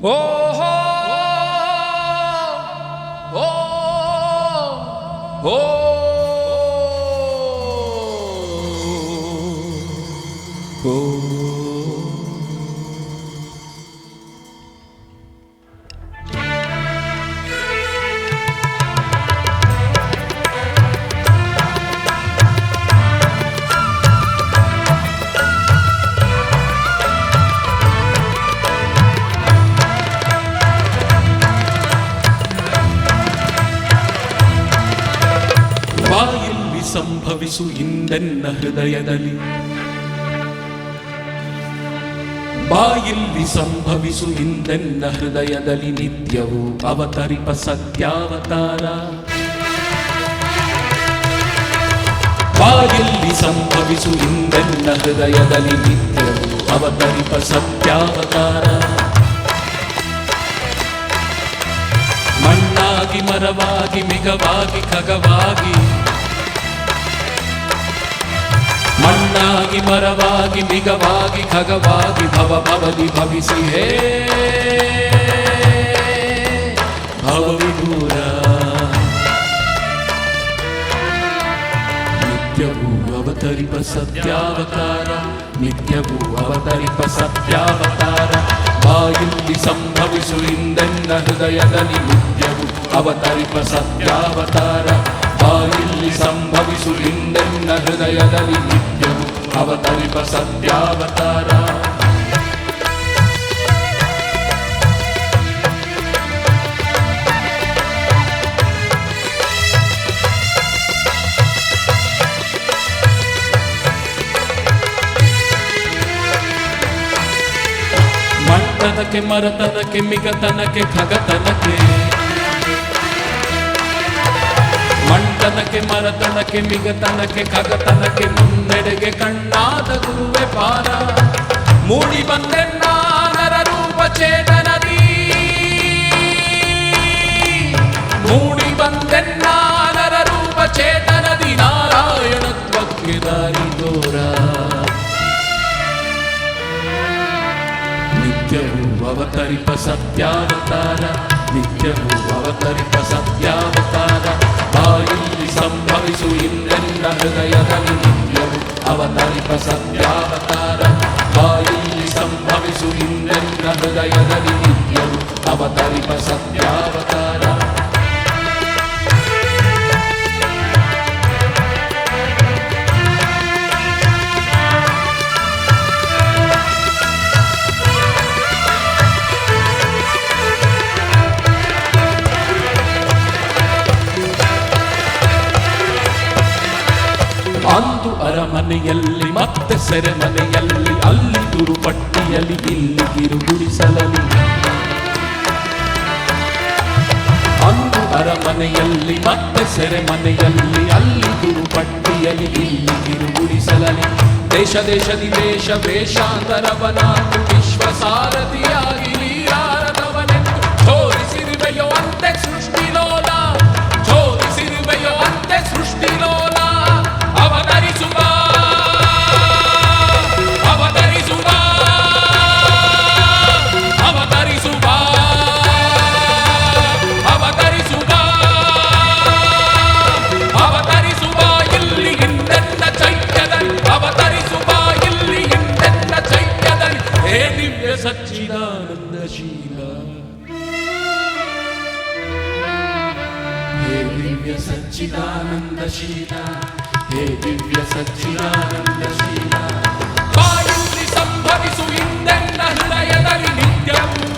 오호 오호 ಸಂಭವಿಸು ಇಂದೆನ್ನ ಹೃದಯದಲ್ಲಿ. ಬಾಯಿಲ್ಲಿ ಸಂಭವಿಸು ಇಂದೆನ್ನ ಹೃದಯದಲ್ಲಿ ನಿತ್ಯವು ಅವತರಿಪ ಸತ್ಯಾವತಾರ. ಬಾಯಿಲ್ಲಿ ಸಂಭವಿಸು ಇಂದೆನ್ನ ಹೃದಯದಲ್ಲಿ ನಿತ್ಯವು ಅವತರಿಪ ಸತ್ಯಾವತಾರ. ಮಣ್ಣಾಗಿ ಮರವಾಗಿ, ಮಿಗವಾಗಿ, ಖಗವಾಗಿ ಮಣ್ಣಾಗಿ ಮರವಾಗಿ ಮಿಗವಾಗಿ ಖಗವಾಗಿ ಭವ ಭವದಿ ಭವಿಸಿ ಹೇ. ಭವವಿದೂರ ನಿತ್ಯವೂ ಅವತರಿಪ ಸತ್ಯಾವತಾರ, ನಿತ್ಯವೂ ಅವತರಿಪ ಸತ್ಯಾವತಾರ. ಬಾಯಲ್ಲಿ ಸಂಭವಿಸು ಇಂದೆನ್ನ ಹೃದಯದಲ್ಲಿ ನಿತ್ಯವು ಅವತರಿಪ ಸತ್ಯಾವತಾರ. ಬಾಯಲ್ಲಿ ಸಂಭವಿಸು ಇಂದೆನ್ನ ಹೃದಯದಲ್ಲಿ ನಿತ್ಯವೂ ಅವತರಿಪ ಸತ್ಯಾವತಾರ ಮಟ್ಟದಕ್ಕೆ ಮರತನಕ್ಕೆ ಮಿಗತನಕ್ಕೆ ಖಗತನಕ್ಕೆ ಮಂಟನಕ್ಕೆ ಮರತನಕ್ಕೆ ಮಿಗತನಕ್ಕೆ ಖಗತನಕ್ಕೆ ಮುನ್ನಡೆಗೆ ಕಣ್ಣಾದ ಗುರುವೆ ಪಾರ. ಮೂಡಿ ಬಂದೆನ್ನ ನರ ರೂಪ ಚೇತನದಿ. ಮೂಡಿ ಬಂದೆನ್ನ ನರ ರೂಪ ಚೇತನದಿ. ನಾರಾಯಣತ್ವಕ್ಕೆ ದಾರಿ ತೋರ ನಿತ್ಯವೂ ಅವತರಿಪ ಸತ್ಯಾವತಾರ. ನಿತ್ಯವೂ ಅವತರಿಪ ಸತ್ಯಾವತಾರ. ಬಾಯಲ್ಲಿ ಸಂಭವಿಸು ಇನ್ನೆನ್ನ ಹೃದಯದಲ್ಲಿ ನಿತ್ಯವೂ ಅವತರಿಪ ಅರಮನೆಯಲ್ಲಿ ಮತ್ತೆ ಸೆರೆಮನೆಯಲ್ಲಿ, ಅಲ್ಲಿ ದುರುಪಟ್ಟಿಯಲ್ಲಿ ಇಲ್ಲಿ ಕಿರುಗುಡಿಸಲಲಿ ಅಂದು ಅರಮನೆಯಲ್ಲಿ, ಮತ್ತೆ ಸೆರೆಮನೆಯಲ್ಲಿ, ಅಲ್ಲಿ ದುರುಪಟ್ಟಿಯಲ್ಲಿ ಇಲ್ಲಿ ಕಿರುಗುಡಿಸಲಲಿ ದೇಶ ದೇಶದಿ ದೇಶ ವೇಷಾಂತರವನ ವಿಶ್ವ ಹೇ ದಿವ್ಯ ಸಚ್ಚಿದಾನಂದ ಶೀಲ ಹೇ ದಿವ್ಯ ಸಚ್ಚಿದಾನಂದ ಶೀಲ ಬಾಯಲ್ಲಿ ಸಂಭವಿಸು ಹಿಂದೆನ್ನ ಹೃದಯದಲ್ಲಿ ನಿತ್ಯವೂ